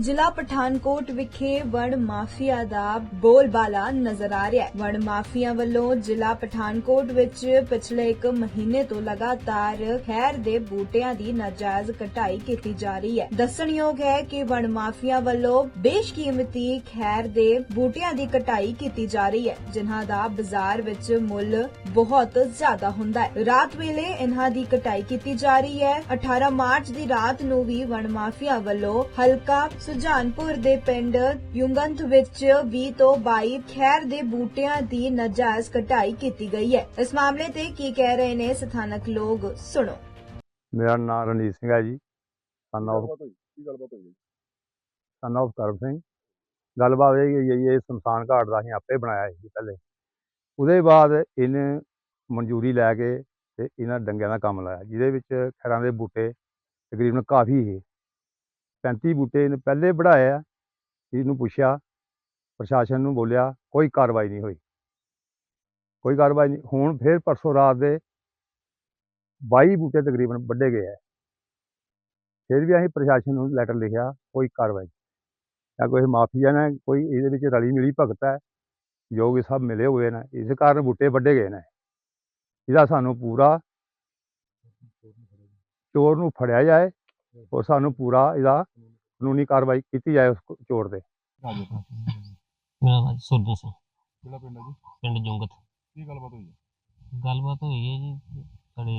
ਜ਼ਿਲ੍ਹਾ ਪਠਾਨਕੋਟ ਵਿਖੇ ਵਣ ਮਾਫੀਆ ਦਾ ਬੋਲਬਾਲਾ ਨਜ਼ਰ ਆ ਰਿਹਾ ਹੈ। ਵਣ ਮਾਫੀਆ ਵੱਲੋਂ ਜ਼ਿਲ੍ਹਾ ਪਠਾਨਕੋਟ ਵਿੱਚ ਪਿਛਲੇ 1 ਮਹੀਨੇ ਤੋਂ ਲਗਾਤਾਰ ਖੈਰ ਦੇ ਬੂਟਿਆਂ ਦੀ ਨਾਜਾਇਜ਼ ਕਟਾਈ ਕੀਤੀ ਜਾ ਰਹੀ ਹੈ। ਦੱਸਣਯੋਗ ਹੈ ਕਿ ਵਣ ਮਾਫੀਆ ਵੱਲੋਂ ਬੇਸ਼ਕੀਮਤੀ ਖੈਰ ਦੇ ਬੂਟਿਆਂ ਦੀ ਕਟਾਈ ਕੀਤੀ ਜਾ ਰਹੀ ਹੈ, ਜਿਨ੍ਹਾਂ ਦਾ ਬਾਜ਼ਾਰ ਵਿੱਚ ਮੁੱਲ ਬਹੁਤ ਜ਼ਿਆਦਾ ਹੁੰਦਾ ਹੈ। ਰਾਤ ਵੇਲੇ ਇਹਨਾਂ ਦੀ ਕਟਾਈ ਕੀਤੀ ਜਾ ਰਹੀ ਹੈ। 18 ਮਾਰਚ ਦੀ ਰਾਤ ਨੂੰ ਵੀ ਵਣ ਮਾਫੀਆ ਵੱਲੋਂ ਹਲਕਾ ਸੁਜਾਨਪੁਰ ਦੇ ਪਿੰਡ ਯੁੰਗੰਥ ਵਿੱਚ 20 ਤੋਂ 22 ਖੈਰ ਦੇ ਬੂਟਿਆਂ ਦੀ ਨਾਜਾਇਜ਼ ਕਟਾਈ ਕੀਤੀ ਗਈ ਹੈ। ਇਸ ਮਾਮਲੇ ਤੇ ਕੀ ਕਹਿ ਰਹੇ ਨੇ ਸਥਾਨਕ ਲੋਕ? ਸੁਣੋ। ਮੇਰਾ ਨਾਮ ਰਣਜੀਤ ਸਿੰਘ ਹੈ ਜੀ। ਸਨ ਆਫ ਕੀ ਗੱਲਬਾਤ ਹੋਈ ਹੈ ਜੀ? Son of Karam Singh. ਗੱਲਬਾਤ ਇਹ ਹੋਈ ਹੈ ਇਹ ਸ਼ਮਸ਼ਾਨ ਘਾਟ ਦਾ ਅਸੀਂ ਆਪੇ ਬਣਾਇਆ ਸੀ ਪਹਿਲੇ। ਉਹਦੇ ਬਾਅਦ ਇਹਨੇ ਮਨਜ਼ੂਰੀ ਲੈ ਕੇ ਤੇ ਇਹਨਾਂ ਡੰਗਿਆਂ ਦਾ ਕੰਮ ਲਾਇਆ ਜਿਹਦੇ ਵਿੱਚ ਖੈਰਾਂ ਦੇ ਬੂਟੇ ਤਕਰੀਬਨ ਕਾਫੀ ਸੀ। 35 ਬੂਟੇ ਇਹਨੇ ਪਹਿਲੇ ਵਢਾਇਆ ਇਹਨੂੰ ਪੁੱਛਿਆ, ਪ੍ਰਸ਼ਾਸਨ ਨੂੰ ਬੋਲਿਆ, ਕੋਈ ਕਾਰਵਾਈ ਨਹੀਂ ਹੋਈ। ਕੋਈ ਕਾਰਵਾਈ ਨਹੀਂ, ਹੁਣ ਫਿਰ ਪਰਸੋਂ ਰਾਤ ਦੇ 22 ਬੂਟੇ ਤਕਰੀਬਨ ਵੱਢੇ ਗਏ ਆ। ਫਿਰ ਵੀ ਅਸੀਂ ਪ੍ਰਸ਼ਾਸਨ ਨੂੰ ਲੈਟਰ ਲਿਖਿਆ, ਕੋਈ ਕਾਰਵਾਈ ਜਾਂ ਕੋਈ ਮਾਫੀਆ ਨੇ ਕੋਈ, ਇਹਦੇ ਵਿੱਚ ਰਲੀ ਮਿਲੀ ਭਗਤ ਹੈ ਜੋ ਕਿ ਸਭ ਮਿਲੇ ਹੋਏ ਨੇ, ਇਸ ਕਾਰਨ ਬੂਟੇ ਵੱਢੇ ਗਏ ਨੇ। ਇਹਦਾ ਸਾਨੂੰ ਪੂਰਾ ਚੋਰ ਨੂੰ ਫੜਿਆ ਜਾਏ ਔਰ ਸਾਨੂੰ ਪੂਰਾ ਇਹਦਾ ਕਾਨੂੰਨੀ ਕਾਰਵਾਈ ਕੀਤੀ ਜਾਏ ਉਸ ਚੋਰ ਤੇ। ਮੇਰਾ ਨਾਮ ਸੁਰਜਨ ਸਿੰਘ। ਕਿਹੜਾ ਪਿੰਡ ਹੈ ਜੀ? ਪਿੰਡ ਜੁੰਗਤ। ਕੀ ਗੱਲਬਾਤ ਹੋਈ ਹੈ ਗੱਲਬਾਤ ਹੋਈ ਹੈ ਜੀ ਸਾਡੇ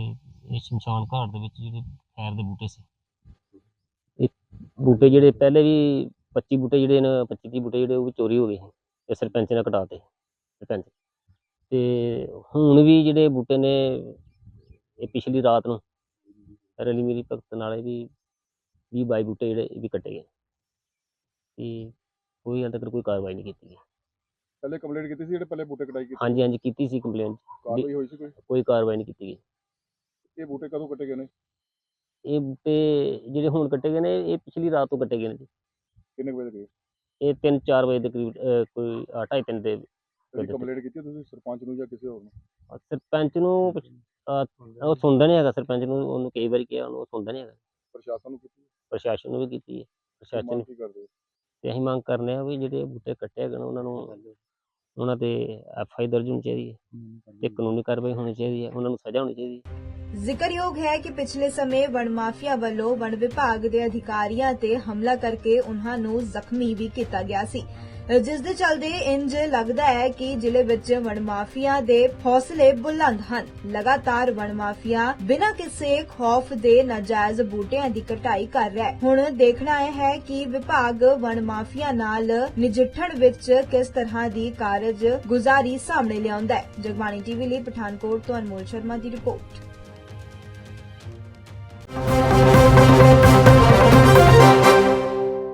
ਇਹ ਸ਼ਮਸ਼ਾਨ ਘਾਟ ਦੇ ਵਿੱਚ ਜਿਹੜੇ ਖੈਰ ਦੇ ਬੂਟੇ ਸੀ। ਇਹ ਬੂਟੇ ਜਿਹੜੇ ਪਹਿਲੇ ਵੀ 25 ਬੂਟੇ ਜਿਹੜੇ ਨੇ 25 30 ਬੂਟੇ ਜਿਹੜੇ ਉਹ ਵੀ ਚੋਰੀ ਹੋ ਗਏ ਸੀ ਤੇ ਸਰਪੰਚ ਨੇ ਕਟਾਤੇ। ਸਰਪੰਚ। ਤੇ ਹੁਣ ਵੀ ਜਿਹੜੇ ਬੂਟੇ ਨੇ ਇਹ ਪਿਛਲੀ ਰਾਤ ਨੂੰ ਰਲੀ ਮੇਰੀ ਭਗਤ ਨਾਲੇ ਵੀ 20 22 ਬੂਟੇ ਜਿਹੜੇ ਇਹ ਵੀ ਕੱਟੇ ਗਏ। ਤੇ ਕੋਈ ਹਾਲੇ ਤੱਕ ਕੋਈ ਕਾਰਵਾਈ ਨਹੀਂ ਕੀਤੀ ਗਈ ਪਹਿਲੇ ਕੰਪਲੇਂਟ ਕੀਤੀ ਸੀ ਜਿਹੜੇ ਪਹਿਲੇ ਬੂਟੇ ਕਟਾਈ ਕੀਤੀ? ਹਾਂਜੀ ਹਾਂਜੀ ਕੀਤੀ ਸੀ ਕੰਪਲੇਂਟ ਕਾਰਵਾਈ ਹੋਈ ਸੀ ਕੋਈ? ਕੋਈ ਕਾਰਵਾਈ ਨਹੀਂ ਕੀਤੀ ਗਈ। ਇਹ ਬੂਟੇ ਕਦੋਂ ਕੱਟੇ ਗਏ ਨੇ? ਇਹ ਬੂਟੇ ਜਿਹੜੇ ਹੁਣ ਕੱਟੇ ਗਏ ਨੇ ਇਹ ਪਿਛਲੀ ਰਾਤ ਤੋਂ ਕੱਟੇ ਗਏ ਨੇ ਜੀ। ਕਿੰਨੇ ਕੁ ਵਜੇ ਦੇ ਇਹ 3-4 ਵਜੇ ਦੇ ਕਰੀਬ ਅਹ, ਕੋਈ 2:30 ਦੇ ਤੁਸੀਂ ਕੰਪਲੇਂਟ ਕੀਤੀ ਤੁਸੀਂ ਸਰਪੰਚ ਨੂੰ ਜਾਂ ਕਿਸੇ ਹੋਰ ਨੂੰ? ਅਹ ਸਰਪੰਚ ਨੂੰ ਪੁੱਛ- ਅਹ, ਉਹ ਸੁਣਦਾ ਨਹੀਂ ਹੈਗਾ ਸਰਪੰਚ ਨੂੰ ਉਹਨੂੰ ਕਈ ਵਾਰੀ ਕਿਹਾ ਉਹਨੂੰ ਉਹ ਸੁਣਦਾ ਨਹੀਂ ਹੈਗਾ। ਪ੍ਰਸ਼ਾਸਨ ਨੂੰ ਕੀਤੀ ਪ੍ਰਸ਼ਾਸਨ ਨੂੰ ਵੀ ਕੀਤੀ ਹੈ ਪ੍ਰਸ਼ਾਸਨ ਕੀ ਕਰਦੇ ਹੋ? ਤੇ ਅਸੀਂ ਮੰਗ ਕਰਨੇ ਆ ਵੀ ਜਿਹੜੇ ਬੂਟੇ ਕੱਟੇ ਨੇ ਉਹਨਾਂ ਨੂੰ ਉਹਨਾਂ ਤੇ ਐਫ ਆਈ ਦਰਜ ਹੋਣੀ ਚਾਹੀਦੀ ਹੈ ਤੇ ਕਾਨੂੰਨੀ ਕਾਰਵਾਈ ਹੋਣੀ ਚਾਹੀਦੀ ਹੈ ਉਹਨਾਂ ਨੂੰ ਸਜ਼ਾ ਹੋਣੀ ਚਾਹੀਦੀ ਹੈ। ਜ਼ਿਕਰਯੋਗ ਹੈ ਕਿ ਪਿਛਲੇ ਸਮੇਂ ਵਣ ਮਾਫੀਆ ਵੱਲੋਂ ਵਣ ਵਿਭਾਗ ਦੇ ਅਧਿਕਾਰੀਆਂ ਤੇ ਹਮਲਾ ਕਰਕੇ ਉਹਨਾਂ ਨੂੰ ਜ਼ਖਮੀ ਵੀ ਕੀਤਾ ਗਿਆ ਸੀ। ਜਿਸ ਦੇ ਚਲਦੇ ਇੰਜ ਲੱਗਦਾ ਹੈ ਕਿ ਜ਼ਿਲ੍ਹੇ ਵਿੱਚ ਵਣ ਮਾਫੀਆ ਦੇ ਹੌਸਲੇ ਬੁਲੰਦ ਹਨ। ਲਗਾਤਾਰ ਵਣ ਮਾਫੀਆ ਬਿਨਾਂ ਕਿਸੇ ਖੌਫ ਦੇ ਨਾਜਾਇਜ਼ ਬੂਟਿਆਂ ਦੀ ਕਟਾਈ ਕਰ ਰਿਹਾ ਹੈ। ਹੁਣ ਦੇਖਣਾ ਇਹ ਹੈ ਕਿ ਵਿਭਾਗ ਵਣ ਮਾਫੀਆ ਨਾਲ ਨਜਿੱਠਣ ਵਿੱਚ ਕਿਸ ਤਰ੍ਹਾਂ ਦੀ ਕਾਰਜ ਗੁਜ਼ਾਰੀ ਸਾਹਮਣੇ ਲਿਆਉਂਦਾ ਹੈ। ਜਗਬਾਣੀ ਟੀਵੀ ਲਈ ਪਠਾਨਕੋਟ ਤੋਂ ਅਨਮੋਲ ਸ਼ਰਮਾ ਦੀ ਰਿਪੋਰਟ।